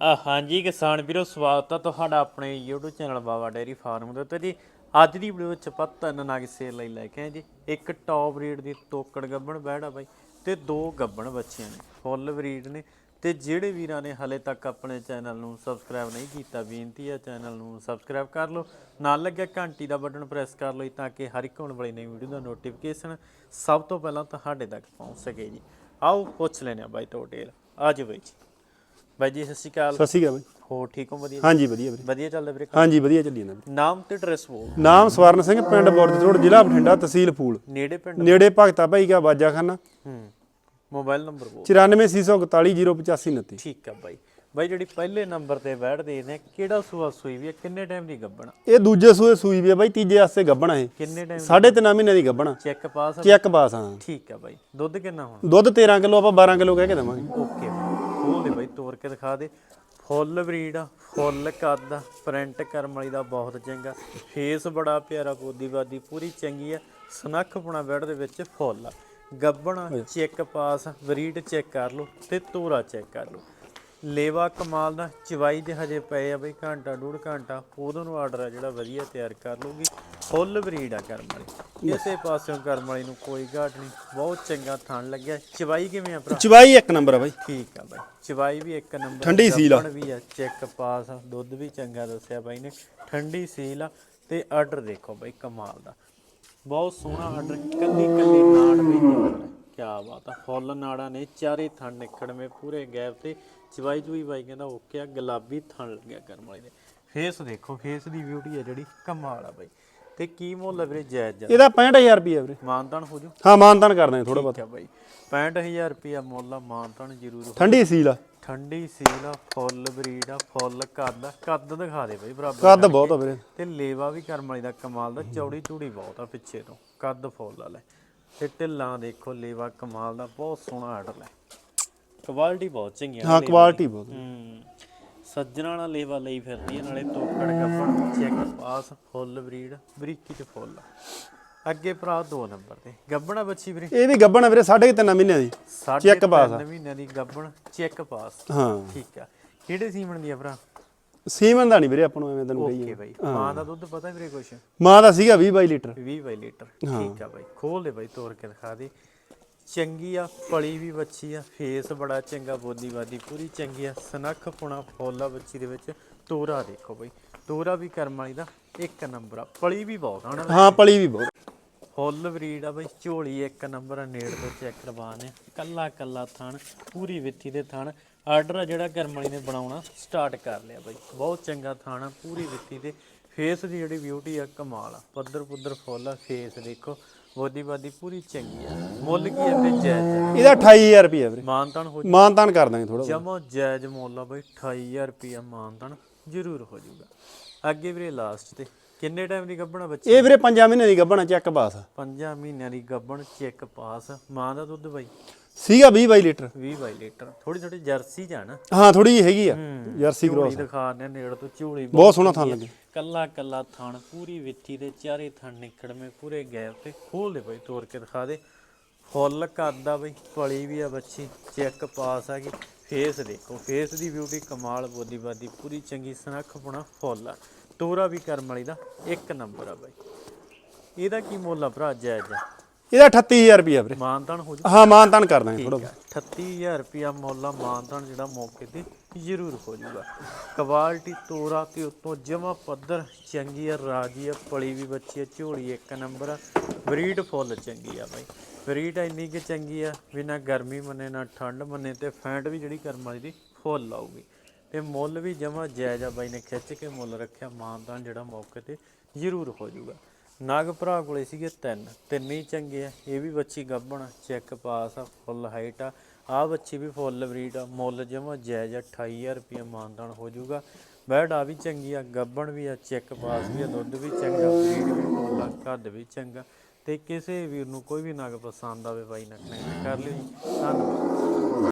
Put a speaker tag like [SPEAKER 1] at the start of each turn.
[SPEAKER 1] ਆ ਹਾਂਜੀ ਕਿਸਾਨ ਵੀਰੋ, ਸਵਾਗਤ ਹੈ ਤੁਹਾਡਾ ਆਪਣੇ YouTube channel Baba dairy farm ਦੇ ਉੱਤੇ ਜੀ। ਅੱਜ ਦੀ ਵੀਡੀਓ ਵਿੱਚ ਆਪਾਂ ਤਿੰਨ ਨਗ ਸੇਲ ਲਈ ਲੈ ਕੇ ਆਏ ਜੀ। ਇੱਕ ਟੌਪ ਬਰੀਡ ਦੀ ਤੋਕੜ ਗੱਬਣ ਬੈੜਾ ਬਾਈ ਤੇ ਦੋ ਗੱਬਣ ਬੱਚਿਆਂ ਨੇ ਫੁੱਲ ਬਰੀਡ ਨੇ। ਤੇ ਜਿਹੜੇ ਵੀਰਾਂ ਨੇ ਹਲੇ ਤੱਕ ਆਪਣੇ ਚੈਨਲ ਨੂੰ ਸਬਸਕ੍ਰਾਈਬ ਨਹੀਂ ਕੀਤਾ, ਬੇਨਤੀ ਹੈ ਚੈਨਲ ਨੂੰ ਸਬਸਕ੍ਰਾਈਬ ਕਰ ਲਓ। ਨਾਲ ਲੱਗਿਆ ਘੰਟੀ ਦਾ ਬਟਨ ਪ੍ਰੈਸ ਕਰ ਲਓ ਜੀ ਤਾਂ ਕਿ ਹਰ ਇੱਕ ਆਉਣ ਵਾਲੀ ਨਵੀਂ ਵੀਡੀਓ ਦਾ ਨੋਟੀਫਿਕੇਸ਼ਨ ਸਭ ਤੋਂ ਪਹਿਲਾਂ ਤੁਹਾਡੇ ਤੱਕ ਪਹੁੰਚ ਸਕੇ ਜੀ। ਆਓ ਪੁੱਛ ਲੈਣੇ ਆ ਬਾਈ ਤੋਂ ਡਿਟੇਲ ਆਜੋ ਬਾਈ ਜੀ। ਬਾਈ ਜੀ ਸਤਿ ਸ਼੍ਰੀ ਅਕਾਲ।
[SPEAKER 2] ਸਤਿ ਸ਼੍ਰੀ ਅਕਾਲ ਬਾਈ।
[SPEAKER 1] ਹੋ ਠੀਕ ਹੋ? ਵਧੀਆ?
[SPEAKER 2] ਹਾਂਜੀ ਵਧੀਆ ਵੀਰੇ।
[SPEAKER 1] ਵਧੀਆ ਚੱਲਦਾ ਵੀਰੇ?
[SPEAKER 2] ਹਾਂਜੀ ਵਧੀਆ ਚੱਲੀ ਜਾਂਦਾ ਵੀਰੇ।
[SPEAKER 1] ਨਾਮ ਤੇ ਐਡਰੈਸ ਬੋਲ।
[SPEAKER 2] ਨਾਮ ਸਵਰਨ ਸਿੰਘ ਪਿੰਡ ਬੁਰਜ ਰੋਡ ਜ਼ਿਲ੍ਹਾ ਬਠਿੰਡਾ ਤਹਿਸੀਲ ਫੂਲ
[SPEAKER 1] ਨੇੜੇ ਪਿੰਡ?
[SPEAKER 2] ਨੇੜੇ ਭਗਤਾ ਭਾਈ ਕਾ ਬਾਜਾਖਾਨਾ
[SPEAKER 1] ਹੂੰ ਮੋਬਾਈਲ ਨੰਬਰ ਬੋਲ।
[SPEAKER 2] 9464400529
[SPEAKER 1] ਠੀਕ ਆ ਬਾਈ। ਬਾਈ ਜਿਹੜੀ ਪਹਿਲੇ ਨੰਬਰ ਤੇ ਬੈਠਦੇ ਨੇ ਕਿਹੜਾ ਸੂਆ ਸੂਈ ਵੀ ਹੈ ਕਿੰਨੇ ਟਾਈਮ ਦੀ ਗੱਬਣਾ
[SPEAKER 2] ਇਹ ਦੂਜੇ ਸੂਏ ਸੂਈ ਵੀ ਆ ਬਾਈ ਤੀਜੇ ਆਸੇ ਗੱਬਣਾ ਇਹ।
[SPEAKER 1] ਕਿੰਨੇ ਟਾਈਮ
[SPEAKER 2] ਸਾਢੇ ਤਿੰਨ ਮਹੀਨੇ ਦੀ ਗੱਬਣਾ
[SPEAKER 1] ਚੈੱਕ ਪਾਸ
[SPEAKER 2] ਚੈੱਕ ਪਾਸ ਹਾਂ।
[SPEAKER 1] ਠੀਕ ਆ ਬਾਈ। ਦੁੱਧ ਕਿੰਨਾ ਹੁਣ?
[SPEAKER 2] ਦੁੱਧ 13 ਕਿਲੋ ਆਪਾਂ 12 ਕਿਲੋ ਕਹਿ ਕੇ ਦੇਵਾਂਗੇ।
[SPEAKER 1] ਤੋੜ ਕੇ ਦਿਖਾ ਦੇ। ਫੁੱਲ ਬਰੀਡ ਆ, ਫੁੱਲ ਕੱਦ ਆ, ਪ੍ਰਿੰਟ ਕਰਮ ਵਾਲੀ ਦਾ ਬਹੁਤ ਚੰਗਾ। ਫੇਸ ਬੜਾ ਪਿਆਰਾ ਬੋਦੀਵਾਦੀ ਪੂਰੀ ਚੰਗੀ ਆ। ਸਨੱਖਪਣਾ ਬੈੜ ਦੇ ਵਿੱਚ ਫੁੱਲ ਆ। ਗੱਬਣਾ ਚੈੱਕ ਪਾਸ ਬਰੀਡ ਚੈੱਕ ਕਰ ਲਓ ਤੇ ਤੋਰਾ ਚੈੱਕ ਕਰ ਲਓ। ਲੇਵਾ ਕਮਾਲ ਦਾ, ਚਵਾਈ ਦੇ ਹਜੇ ਪਏ ਆ ਬਈ, ਘੰਟਾ, ਡੂਢ ਘੰਟਾ। ਉਦੋਂ ਨੂੰ ਆਰਡਰ ਆ ਜਿਹੜਾ ਵਧੀਆ ਤਿਆਰ ਕਰ ਲੂਗੀ ਫੁੱਲ ਬਰੀਡ ਆ ਕਰਮ ਵਾਲੀ। ਕਿਸੇ ਪਾਸਿਓਂ ਕਰਮ ਵਾਲੀ ਨੂੰ ਕੋਈ ਘਾਟ ਨਹੀਂ। ਬਹੁਤ ਚੰਗਾ ਥਣ ਲੱਗਿਆ। ਚਵਾਈ ਕਿਵੇਂ ਆ ਭਰਾ?
[SPEAKER 2] ਚਵਾਈ ਇੱਕ ਨੰਬਰ ਆ ਬਾਈ।
[SPEAKER 1] ਠੀਕ ਆ ਬਾਈ। ਚਵਾਈ ਵੀ ਇੱਕ ਨੰਬਰ।
[SPEAKER 2] ਠੰਡੀ ਸੀਲ ਆ।
[SPEAKER 1] ਵੀ ਆ ਚੈੱਕ ਪਾਸ ਦੁੱਧ ਵੀ ਚੰਗਾ ਦੱਸਿਆ ਬਾਈ ਨੇ। ਠੰਡੀ ਸੀਲ ਆ। ਤੇ ਆਰਡਰ ਦੇਖੋ ਬਾਈ ਕਮਾਲ ਦਾ। ਬਹੁਤ ਸੋਹਣਾ ਆਰਡਰ। ਕੱਲੀ ਕੱਲੀ ਨਾੜ ਵੀ ਕੀ ਬਾਤ ਆ। ਫੁੱਲ ਨਾੜਾਂ ਨੇ ਚਾਰੇ ਥਣ ਨਿਕੜਵੇਂ ਪੂਰੇ ਗੈਪ ਤੇ। ਚਵਾਈ ਚੁਈ ਬਾਈ ਕਹਿੰਦਾ ਓਕੇ ਆ। ਗੁਲਾਬੀ ਥਣ ਲੱਗਿਆ ਕਰਮ ਵਾਲੇ ਦੇ। ਫੇਸ ਦੇਖੋ ਫੇਸ ਦੀ ਬਿਊਟੀ ਆ ਜਿਹੜੀ। ਕਮਾਲ ਆ ਬਾਈ। ਤੇ ਕੀ ਮੁੱਲ ਵੀਰੇ ਜਾਇਜ਼ ਜਾ
[SPEAKER 2] ਇਹਦਾ 65000 ਰੁਪਏ ਵੀਰੇ।
[SPEAKER 1] ਮਾਨਤਾਨ ਹੋ ਜੂ?
[SPEAKER 2] ਹਾਂ ਮਾਨਤਾਨ ਕਰ ਦਾਂਗੇ ਥੋੜਾ ਬਹੁਤ।
[SPEAKER 1] ਠੀਕ ਆ ਬਾਈ। 65000 ਰੁਪਿਆ ਮੁੱਲ ਆ ਮਾਨਤਾਨ ਜ਼ਰੂਰ ਹੋ
[SPEAKER 2] ਠੰਡੀ ਸੀਲ ਆ।
[SPEAKER 1] ਠੰਡੀ ਸੀਲ ਆ ਫੁੱਲ ਬਰੀਡ ਆ ਫੁੱਲ ਕੱਦ ਆ। ਕੱਦ ਦਿਖਾ ਦੇ ਬਈ ਬਰਾਬਰ।
[SPEAKER 2] ਕੱਦ ਬਹੁਤ ਆ ਵੀਰੇ।
[SPEAKER 1] ਤੇ ਲੇਵਾ ਵੀ ਕਰਮ ਵਾਲੀ ਦਾ ਕਮਾਲ ਦਾ ਚੌੜੀ ਚੂੜੀ ਬਹੁਤ ਆ ਪਿੱਛੇ ਤੋਂ। ਕੱਦ ਫੁੱਲ ਆ ਲੈ। ਤੇ ਢਿੱਲਾਂ ਦੇਖੋ ਲੇਵਾ ਕਮਾਲ ਦਾ ਬਹੁਤ ਸੋਹਣਾ ਆਰਡਰ ਲੈ ਕੁਆਲਿਟੀ ਬਹੁਤ ਚੰਗੀ ਆ
[SPEAKER 2] ਹਾਂ ਕੁਆਲਿਟੀ ਬਹੁਤ
[SPEAKER 1] ਹੂੰ। ਸੱਜਣਾ ਵਾਲਾ ਲੇਵਾ ਲਈ ਫਿਰਦੀ ਆ ਨਾਲੇ ਤੋਕੜ ਗੱਪਣ ਚੈੱਕ ਪਾਸ ਫੁੱਲ ਬਰੀਡ ਬਰੀਕੀ ਚ ਫੁੱਲ। ਅੱਗੇ ਭਰਾ ਦੋ ਨੰਬਰ ਤੇ ਗੱਬਣਾ ਬੱਚੀ ਵੀਰੇ?
[SPEAKER 2] ਇਹ ਵੀ ਗੱਬਣ ਵੀਰੇ ਸਾਢੇ ਕੁ ਤਿੰਨ ਮਹੀਨਿਆਂ ਦੀ। pass ਆ।
[SPEAKER 1] ਤਿੰਨ ਮਹੀਨਿਆਂ ਦੀ ਗੱਬਣ ਚੈੱਕ ਪਾਸ।
[SPEAKER 2] ਹਾਂ।
[SPEAKER 1] ਠੀਕ ਆ। ਕਿਹੜੇ ਸੀਮਣ ਦੀ ਆ ਭਰਾ?
[SPEAKER 2] ਸੀਮਨ ਦਾ ਨਹੀਂ ਵੀਰੇ ਆਪਾਂ ਨੂੰ ਐਵੇਂ ਤੈਨੂੰ
[SPEAKER 1] ਓਕੇ
[SPEAKER 2] ਕਹੀਏ।
[SPEAKER 1] ਬਾਈ। ਮਾਂ ਦਾ ਦੁੱਧ ਪਤਾ ਵੀਰੇ ਕੁਛ?
[SPEAKER 2] ਮਾਂ ਦਾ ਸੀਗਾ 20 22 ਲੀਟਰ।
[SPEAKER 1] 20 ਬਾਈ ਲੀਟਰ। ਠੀਕ ਆ ਬਾਈ। ਖੋਲ ਦੇ ਬਾਈ ਤੋੜ ਕੇ ਦਿਖਾ ਦੇ। ਚੰਗੀ ਆ ਪਲੀ ਵੀ ਬੱਚੀ ਆ ਫੇਸ ਬੜਾ ਚੰਗਾ ਬੋਦੀਵਾਦੀ ਪੂਰੀ ਚੰਗੀ ਆ। ਸਨੱਖ ਪੁਣਾ ਫੋਲਾ ਬੱਚੀ ਦੇ ਵਿੱਚ ਤੋਰਾ ਦੇਖੋ ਬਾਈ। ਤੋਰਾ ਵੀ ਕਰਮ ਵਾਲੀ ਦਾ ਇੱਕ ਨੰਬਰ ਆ। ਪਲੀ ਵੀ ਬਹੁਤ ਹਨਾ
[SPEAKER 2] ਹਾਂ ਪਲੀ ਵੀ ਬਹੁਤ।
[SPEAKER 1] ਫੁੱਲ ਬਰੀਡ ਆ ਬਈ ਝੋਲੀ ਇੱਕ ਨੰਬਰ ਆ ਨੇੜ ਤੋਂ ਚੈੱਕ ਕਰਵਾਣੇ ਕੱਲਾ ਕੱਲਾ ਥਣ ਪੂਰੀ ਵਿੱਥੀ ਦੇ ਥਣ। ਆਰਡਰ ਆ ਜਿਹੜਾ ਕਰਮਣੀ ਨੇ ਬਣਾਉਣਾ ਸਟਾਰਟ ਕਰ ਲਿਆ ਬਈ। ਬਹੁਤ ਚੰਗਾ ਥਣ ਪੂਰੀ ਵਿੱਥੀ ਤੇ ਫੇਸ ਦੀ ਜਿਹੜੀ ਬਿਊਟੀ ਆ ਕਮਾਲ ਆ। ਪੱਧਰ ਪੁੱਧਰ ਫੁੱਲ ਆ ਫੇਸ ਦੇਖੋ ਬੋਦੀ ਬਾਦੀ ਪੂਰੀ ਚੰਗੀ ਆ। ਮੁੱਲ ਕੀ ਆ ਤੇ ਜਾਇਜ਼
[SPEAKER 2] ਇਹਦਾ 28000 ਰੁਪਏ ਵੀਰੇ।
[SPEAKER 1] ਮਾਨਤਾਨ ਹੋ
[SPEAKER 2] ਮਾਨਤਾਨ ਕਰ ਦਾਂਗੇ ਥੋੜਾ
[SPEAKER 1] ਜਮੋ ਜਾਇਜ਼ ਮੁੱਲ ਆ ਬਈ 28000 ਰੁਪਿਆ ਮਾਨਤਾਨ ਜ਼ਰੂਰ ਹੋ ਜਾਊਗਾ ਅੱਗੇ ਵੀਰੇ ਲਾਸਟ ਤੇ ਕਿੰਨੇ ਟਾਈਮ ਦੀ ਗੱਭਣਾ ਬੱਚੀ?
[SPEAKER 2] ਇਹ ਵੀਰੇ 5 ਮਹੀਨੇ ਦੀ ਗੱਬਣਾ ਚੈੱਕ ਪਾਸ ਆ।
[SPEAKER 1] ਪੰਜਾਂ ਮਹੀਨਿਆਂ ਦੀ ਗੱਭਣ ਚੈੱਕ ਪਾਸ ਮਾਂ ਦਾ ਦੁੱਧ ਬਾਈ?
[SPEAKER 2] ਸੀਗਾ 20 22 ਲੀਟਰ।
[SPEAKER 1] 20 ਬਾਈ ਲੀਟਰ। ਥੋੜੀ ਥੋੜੀ ਜਰਸੀ ਜਾਣਾ
[SPEAKER 2] ਹਾਂ ਥੋੜੀ ਜਿਹੀ ਹੈਗੀ ਆ। ਜਰਸੀ ਕ੍ਰੋਸ
[SPEAKER 1] ਦਿਖਾ ਨੇ ਨੇੜ ਤੋਂ ਝੋਲੀ
[SPEAKER 2] ਬਹੁਤ ਸੋਹਣਾ ਥਣ ਲੱਗੇ।
[SPEAKER 1] ਕੱਲਾ ਕੱਲਾ ਥਣ ਪੂਰੀ ਵਿੱਥੀ ਦੇ ਚਾਰੇ ਥਣ ਨਿਕੜਵੇਂ ਪੂਰੇ ਗੈਪ ਤੇ ਖੋਲ ਦੇ ਬਾਈ ਤੋੜ ਕੇ ਦਿਖਾ ਦੇ। ਫੁੱਲ ਕਰਦਾ ਬਈ ਪਲੀ ਵੀ ਆ ਬੱਚੀ ਚੈੱਕ ਪਾਸ ਆ ਗਈ। ਫੇਸ ਦੇਖੋ ਫੇਸ ਦੀ ਬਿਊਟੀ ਕਮਾਲ ਬੋਦੀ ਬਾਦੀ ਪੂਰੀ ਚੰਗੀ ਸਨੱਖ ਪੁਣਾ ਫੁੱਲ ਆ। ਤੋਰਾ ਵੀ ਕਰਮ ਵਾਲੀ ਦਾ ਇੱਕ ਨੰਬਰ ਆ ਬਾਈ। ਇਹਦਾ ਕੀ ਮੁੱਲ ਆ ਭਰਾ ਜਾਇਜ਼?
[SPEAKER 2] ਇਹਦਾ 38000 ਰੁਪਏ ਵੀਰੇ।
[SPEAKER 1] ਮਾਨਤਾਨ ਹੋ ਜਾ।
[SPEAKER 2] ਹਾਂ ਮਾਨਤਾਨ ਕਰ ਦਾਂਗੇ ਥੋੜਾ
[SPEAKER 1] 38000 ਰੁਪਿਆ ਮੁੱਲ ਮਾਨਤਾਨ ਜਿਹੜਾ ਮੌਕੇ ਤੇ ਜ਼ਰੂਰ ਹੋ ਜਾਊਗਾ ਕੁਆਲਿਟੀ ਤੋਰਾ ਤੇ ਉਤੋਂ ਜਮਾ ਪੱਧਰ ਚੰਗੀ ਆ ਰਾਜੀ ਆ ਪਲੀ ਵੀ ਬੱਚੀ ਆ ਝੋਲੀ ਇੱਕ ਨੰਬਰ ਆ। ਬਰੀਡ ਫੁੱਲ ਚੰਗੀ ਆ ਬਾਈ। ਬਰੀਡ ਇੰਨੀ ਕਿ ਚੰਗੀ ਆ ਵੀ ਨਾ ਗਰਮੀ ਮੰਨੇ ਨਾ ਠੰਡ ਮੰਨੇ ਤੇ ਫੈਂਟ ਵੀ ਜਿਹੜੀ ਕਰਮ ਵਾਲੀ ਦੀ ਫੁੱਲ ਆਊਗੀ। ਤੇ ਮੁੱਲ ਵੀ ਜਮਾ ਜਾਇਜ਼ ਆ ਬਾਈ ਨੇ ਖਿੱਚ ਕੇ ਮੁੱਲ ਰੱਖਿਆ। ਮਾਨਤਾਨ ਜਿਹੜਾ ਮੌਕੇ ਤੇ ਜ਼ਰੂਰ ਹੋ ਜਾਊਗਾ ਨਾਗ ਭਰਾ ਕੋਲੇ ਸੀਗੇ ਤਿੰਨ। ਤਿੰਨ ਹੀ ਚੰਗੇ ਆ। ਇਹ ਵੀ ਬੱਚੀ ਗੱਭਣ ਚੈੱਕ ਪਾਸ ਆ, ਫੁੱਲ ਹਾਈਟ ਆ। ਆ ਬੱਚੀ ਵੀ ਫੁੱਲ ਬਰੀਡ ਆ। ਮੁੱਲ ਜਮਾ ਜਾਇਜ਼ ਆ 28000 ਰੁਪਏ ਮਾਨਦਾਨ ਹੋ ਜਾਊਗਾ। ਬੈਡ ਆ ਵੀ ਚੰਗੀ ਆ, ਗੱਭਣ ਵੀ ਆ, ਚੈੱਕ ਪਾਸ ਵੀ ਆ, ਦੁੱਧ ਵੀ ਚੰਗਾ ਬਰੀਡ ਵੀ ਫੁੱਲ ਆ ਕੱਦ ਵੀ ਚੰਗਾ। ਤੇ ਕਿਸੇ ਵੀਰ ਨੂੰ ਕੋਈ ਵੀ ਨਗ ਪਸੰਦ ਆਵੇ ਬਾਈ ਨਾਲ ਕਨੈਕਟ ਕਰ ਲਿਓ ਧੰਨਵਾਦ।